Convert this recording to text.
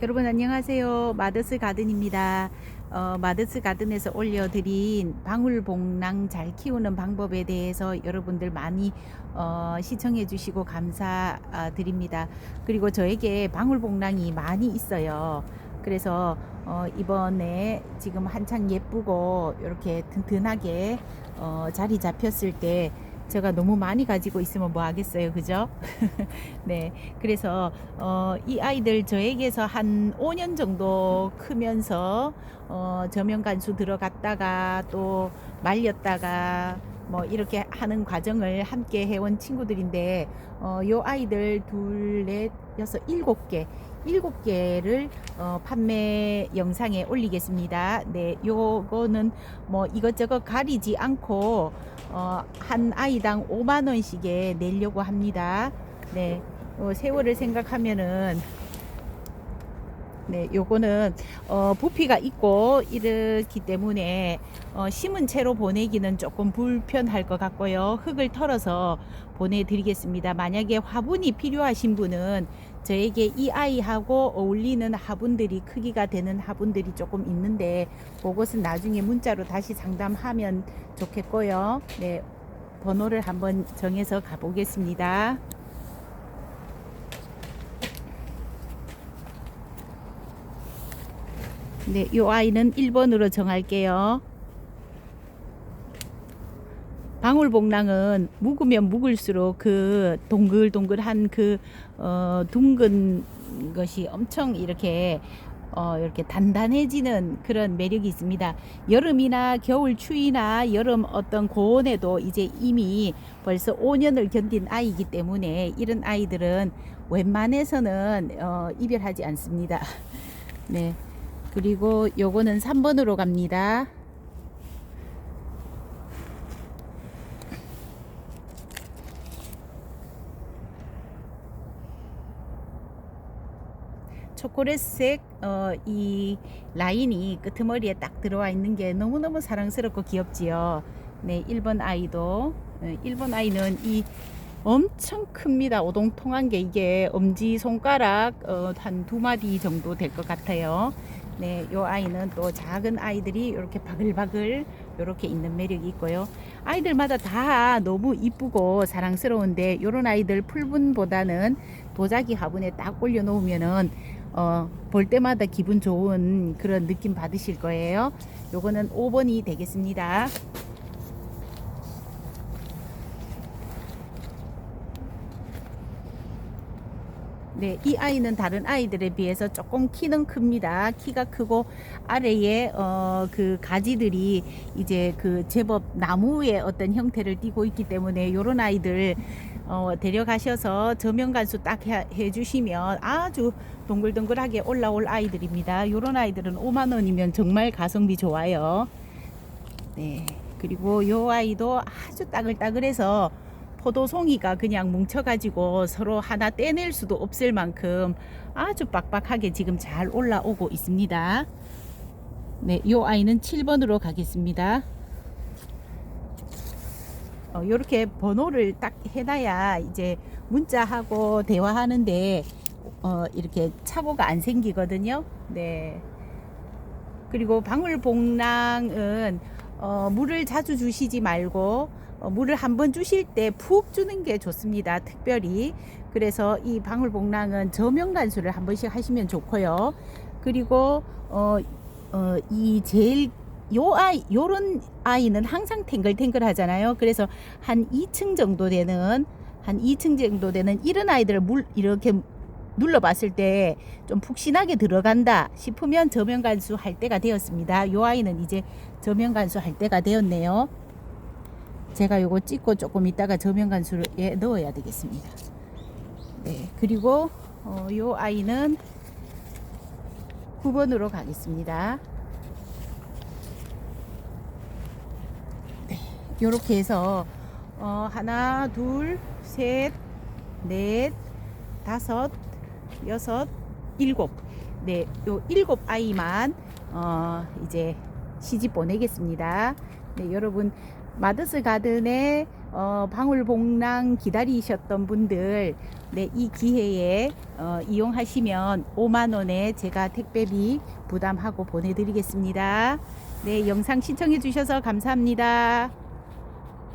여러분 안녕하세요. 마더스 가든입니다. 어, 마더스 가든에서 올려드린 방울복랑 잘 키우는 방법에 대해서 여러분들 많이 어, 시청해 주시고 감사드립니다. 그리고 저에게 방울복랑이 많이 있어요. 그래서 어, 이번에 지금 한창 예쁘고 이렇게 튼튼하게 어, 자리 잡혔을 때 제가 너무 많이 가지고 있으면 뭐 하겠어요, 그죠? 네, 그래서 어, 이 아이들 저에게서 한 5년 정도 크면서 어, 저면 간수 들어갔다가 또 말렸다가 뭐 이렇게 하는 과정을 함께 해온 친구들인데 어, 요 아이들 둘, 넷, 여섯, 일곱 개 일곱 개를 어, 판매 영상에 올리겠습니다. 네, 요거는 뭐 이것저것 가리지 않고 어, 한 아이당 5만 원씩에 내려고 합니다. 네, 어, 세월을 생각하면은 네, 요거는 어, 부피가 있고 이렇기 때문에 어, 심은 채로 보내기는 조금 불편할 것 같고요. 흙을 털어서 보내드리겠습니다. 만약에 화분이 필요하신 분은 저에게 이 아이하고 어울리는 화분들이 크기가 되는 화분들이 조금 있는데 그것은 나중에 문자로 다시 상담하면 좋겠고요. 네, 번호를 한번 정해서 가보겠습니다. 네, 요 아이는 1번으로 정할게요. 방울복랑은 묵으면 묵을수록 그 동글동글한 그 어, 둥근 것이 엄청 이렇게 어, 이렇게 단단해지는 그런 매력이 있습니다. 여름이나 겨울 추위나 여름 어떤 고온에도 이제 이미 벌써 5년을 견딘 아이이기 때문에 이런 아이들은 웬만해서는 어, 이별하지 않습니다. 네. 그리고 요거는 3번으로 갑니다. 초콜릿색 어, 이 라인이 끄트머리에 딱 들어와 있는 게 너무너무 사랑스럽고 귀엽지요. 네, 1번 아이도 어, 1번 아이는 이 엄청 큽니다. 오동통한 게 이게 엄지 손가락 어, 한 두 마디 정도 될 것 같아요. 네, 요 아이는 또 작은 아이들이 이렇게 바글바글 이렇게 있는 매력이 있고요. 아이들마다 다 너무 이쁘고 사랑스러운데 요런 아이들 풀분보다는 도자기 화분에 딱 올려놓으면은 어, 볼 때마다 기분 좋은 그런 느낌 받으실 거예요. 요거는 5번이 되겠습니다. 네, 이 아이는 다른 아이들에 비해서 조금 키는 큽니다. 키가 크고 아래에 어, 그 가지들이 이제 그 제법 나무의 어떤 형태를 띠고 있기 때문에 요런 아이들 어, 데려가셔서 저면 간수 딱 해, 해주시면 아주 동글동글하게 올라올 아이들입니다. 요런 아이들은 5만 원이면 정말 가성비 좋아요. 네, 그리고 요 아이도 아주 따글따글해서 포도송이가 그냥 뭉쳐가지고 서로 하나 떼낼 수도 없을 만큼 아주 빡빡하게 지금 잘 올라오고 있습니다. 네, 요 아이는 7번으로 가겠습니다. 어, 요렇게 번호를 딱 해놔야 이제 문자하고 대화하는데 어, 이렇게 착오가 안 생기거든요. 네. 그리고 방울복랑은 어, 물을 자주 주시지 말고 어, 물을 한번 주실 때 푹 주는 게 좋습니다. 특별히 그래서 이 방울복랑은 저면 간수를 한 번씩 하시면 좋고요. 그리고 어, 어, 이 제일 요 아이 요런 아이는 항상 탱글탱글 하잖아요. 그래서 한 2층 정도 되는 한 2층 정도 되는 이런 아이들을 물 이렇게 눌러봤을 때 좀 푹신하게 들어간다 싶으면 저면 간수 할 때가 되었습니다. 요 아이는 이제 저면 간수 할 때가 되었네요. 제가 요거 찍고 조금 있다가 저면 간수에 넣어야 되겠습니다. 네, 그리고 어, 요 아이는 9번으로 가겠습니다. 네, 요렇게 해서 어, 하나, 둘, 셋, 넷, 다섯, 여섯, 일곱. 네, 요 일곱 아이만 어, 이제 시집 보내겠습니다. 네, 여러분 마더스 가든에 어, 방울복랑 기다리셨던 분들 네, 이 기회에 어, 이용하시면 5만 원에 제가 택배비 부담하고 보내드리겠습니다. 네, 영상 시청해 주셔서 감사합니다.